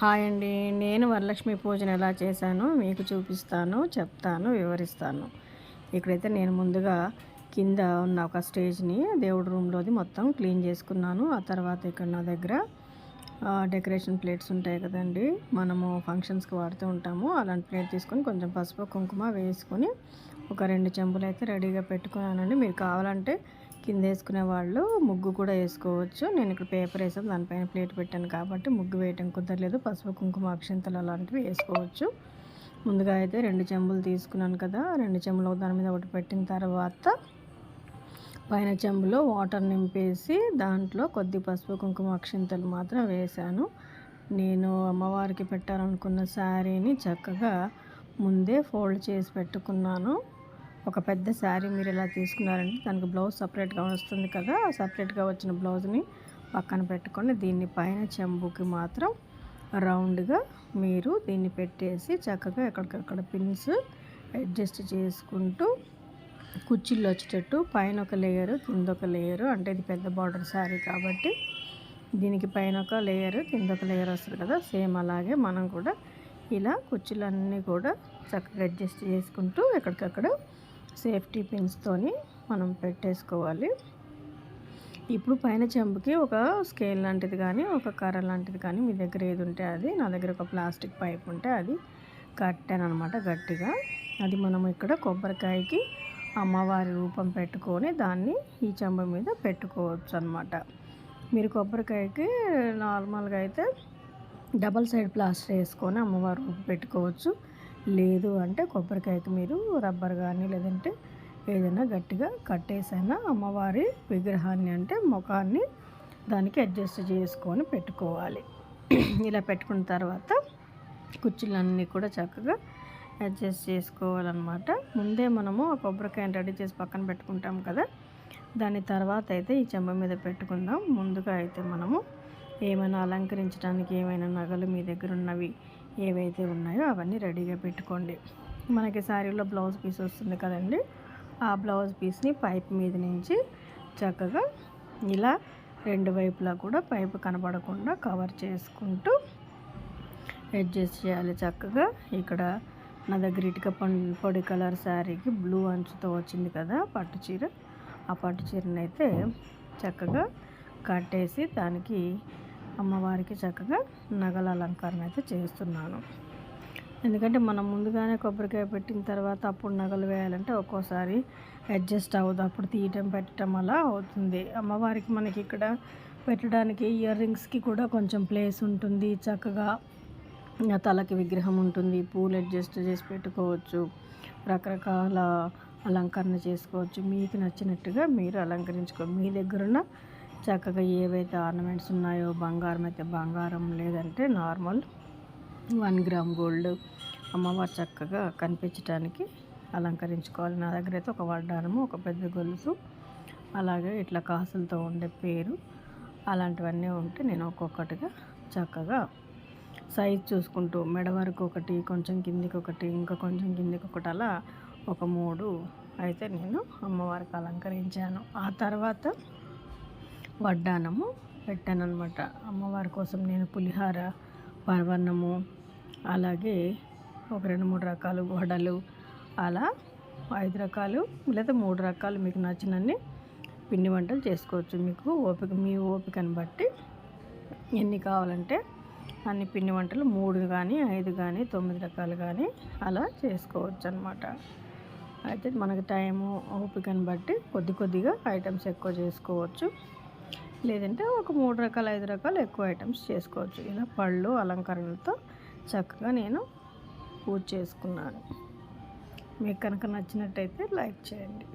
Hi అండి. నేను వరలక్ష్మి పూజను ఎలా చేశానో మీకు చూపిస్తాను చెప్తాను వివరిస్తాను. ఇక్కడైతే నేను ముందుగా కింద ఉన్న ఒక స్టేజ్ని దేవుడి రూమ్లోది మొత్తం క్లీన్ చేసుకున్నాను. ఆ తర్వాత ఇక్కడ నా దగ్గర డెకరేషన్ ప్లేట్స్ ఉంటాయి కదండి. మనము ఫంక్షన్స్కి వాడుతూ ఉంటాము. అలాంటి ప్లేట్ తీసుకొని కొంచెం పసుపు కుంకుమ వేసుకొని ఒక రెండు చెంబులు అయితే రెడీగా పెట్టుకున్నానండి. మీరు కావాలంటే కింద వేసుకునే వాళ్ళు ముగ్గు కూడా వేసుకోవచ్చు. నేను ఇక్కడ పేపర్ వేసాను. దానిపైన ప్లేట్ పెట్టాను కాబట్టి ముగ్గు వేయటం కుదరలేదు. పసుపు కుంకుమ అక్షంతలు అలాంటివి వేసుకోవచ్చు. ముందుగా అయితే రెండు చెంబులు తీసుకున్నాను కదా రెండు చెంబులు దాని మీద ఒకటి పెట్టిన తర్వాత పైన చెంబులో వాటర్ నింపేసి దాంట్లో కొద్ది పసుపు కుంకుమ అక్షింతలు మాత్రం వేశాను. నేను అమ్మవారికి పెట్టాలనుకున్న శారీని చక్కగా ముందే ఫోల్డ్ చేసి పెట్టుకున్నాను. ఒక పెద్ద శారీ మీరు ఇలా తీసుకున్నారంటే దానికి బ్లౌజ్ సపరేట్గా వస్తుంది కదా సపరేట్గా వచ్చిన బ్లౌజ్ని పక్కన పెట్టుకొని దీన్ని పైన చెంబుకి మాత్రం రౌండ్గా మీరు దీన్ని పెట్టేసి చక్కగా ఎక్కడికక్కడ పిన్స్ అడ్జస్ట్ చేసుకుంటూ కుర్చీలు వచ్చేటట్టు పైన ఒక లేయరు కింద ఒక లేయరు అంటే ఇది పెద్ద బార్డర్ శారీ కాబట్టి దీనికి పైన ఒక లేయరు కింద ఒక లేయర్ వస్తుంది కదా సేమ్ అలాగే మనం కూడా ఇలా కుర్చీలన్నీ కూడా చక్కగా అడ్జస్ట్ చేసుకుంటూ ఎక్కడికక్కడ సేఫ్టీ పిన్స్తోని మనం పెట్టేసుకోవాలి. ఇప్పుడు పైన చెంబుకి ఒక స్కేల్ లాంటిది కానీ ఒక కర్ర లాంటిది కానీ మీ దగ్గర ఏది ఉంటే అది నా దగ్గర ఒక ప్లాస్టిక్ పైప్ ఉంటే అది కట్టాను అనమాట గట్టిగా. అది మనం ఇక్కడ కొబ్బరికాయకి అమ్మవారి రూపం పెట్టుకొని దాన్ని ఈ చెంబ మీద పెట్టుకోవచ్చు అనమాట మీరు కొబ్బరికాయకి నార్మల్గా అయితే డబల్ సైడ్ ప్లాస్టర్ వేసుకొని అమ్మవారి రూపం పెట్టుకోవచ్చు. లేదు అంటే కొబ్బరికాయకి మీరు రబ్బర్ కానీ లేదంటే ఏదైనా గట్టిగా కట్టేసైనా అమ్మవారి విగ్రహాన్ని అంటే ముఖాన్ని దానికి అడ్జస్ట్ చేసుకొని పెట్టుకోవాలి. ఇలా పెట్టుకున్న తర్వాత కుర్చీలన్నీ కూడా చక్కగా అడ్జస్ట్ చేసుకోవాలన్నమాట. ముందే మనము ఆ కొబ్బరికాయని రెడీ చేసి పక్కన పెట్టుకుంటాం కదా. దాని తర్వాత అయితే ఈ చెంబ మీద పెట్టుకుందాం. ముందుగా అయితే మనము ఏమైనా అలంకరించడానికి ఏమైనా నగలు మీ దగ్గర ఉన్నవి ఏవైతే ఉన్నాయో అవన్నీ రెడీగా పెట్టుకోండి. మనకి శారీలో బ్లౌజ్ పీస్ వస్తుంది కదండి. ఆ బ్లౌజ్ పీస్ని పైప్ మీద నుంచి చక్కగా ఇలా రెండు వైపులా కూడా పైపు కనపడకుండా కవర్ చేసుకుంటూ అడ్జస్ట్ చేయాలి చక్కగా. ఇక్కడ నా దగ్గర ఇటుక పొడి కలర్ శారీకి బ్లూ అంచుతో వచ్చింది కదా పట్టు చీర. ఆ పట్టు చీరని అయితే చక్కగా కట్టేసి దానికి అమ్మవారికి చక్కగా నగల అలంకరణ అయితే చేస్తున్నాను. ఎందుకంటే మనం ముందుగానే కొబ్బరికాయ పెట్టిన తర్వాత అప్పుడు నగలు వేయాలంటే ఒక్కోసారి అడ్జస్ట్ అవ్వదు. అప్పుడు తీయటం పెట్టడం అలా అవుతుంది. అమ్మవారికి మనకి ఇక్కడ పెట్టడానికి ఇయర్ రింగ్స్కి కూడా కొంచెం ప్లేస్ ఉంటుంది. చక్కగా తలకి విగ్రహం ఉంటుంది. పూలు అడ్జస్ట్ చేసి పెట్టుకోవచ్చు. రకరకాల అలంకరణ చేసుకోవచ్చు. మీకు నచ్చినట్టుగా మీరు అలంకరించుకో మీ దగ్గరున్న చక్కగా ఏవైతే ఆర్నమెంట్స్ ఉన్నాయో బంగారం అయితే బంగారం లేదంటే నార్మల్ వన్ గ్రామ్ గోల్డ్ అమ్మవారు చక్కగా కనిపించడానికి అలంకరించుకోవాలి. నా దగ్గర అయితే ఒక వడ్డానము ఒక పెద్ద గొలుసు అలాగే ఇట్లా కాసులతో ఉండే పేరు అలాంటివన్నీ ఉంటే నేను ఒక్కొక్కటిగా చక్కగా సైజ్ చూసుకుంటూ మెడ వరకు ఒకటి కొంచెం కిందికి ఒకటి ఇంకా కొంచెం కిందికి ఒకటి అలా ఒక మూడు అయితే నేను అమ్మవారికి అలంకరించాను. ఆ తర్వాత వడ్డానము పెట్టాను అనమాట అమ్మవారి కోసం నేను పులిహార పర్వన్నము అలాగే ఒక రెండు మూడు రకాలు వడలు అలా ఐదు రకాలు లేదా మూడు రకాలు మీకు నచ్చినన్ని పిండి వంటలు చేసుకోవచ్చు. మీకు ఓపిక మీ ఓపికను బట్టి ఎన్ని కావాలంటే అన్ని పిండి వంటలు మూడు కానీ ఐదు కానీ తొమ్మిది రకాలు కానీ అలా చేసుకోవచ్చు అనమాట అయితే మనకు టైము ఓపికను బట్టి కొద్ది కొద్దిగా ఐటమ్స్ ఎక్కువ చేసుకోవచ్చు. లేదంటే ఒక మూడు రకాల ఐదు రకాలు ఎక్కువ ఐటమ్స్ చేసుకోవచ్చు. ఇలా పళ్ళు అలంకరణలతో చక్కగా నేను పూజ చేసుకున్నాను. మీకు కనుక నచ్చినట్టయితే లైక్ చేయండి.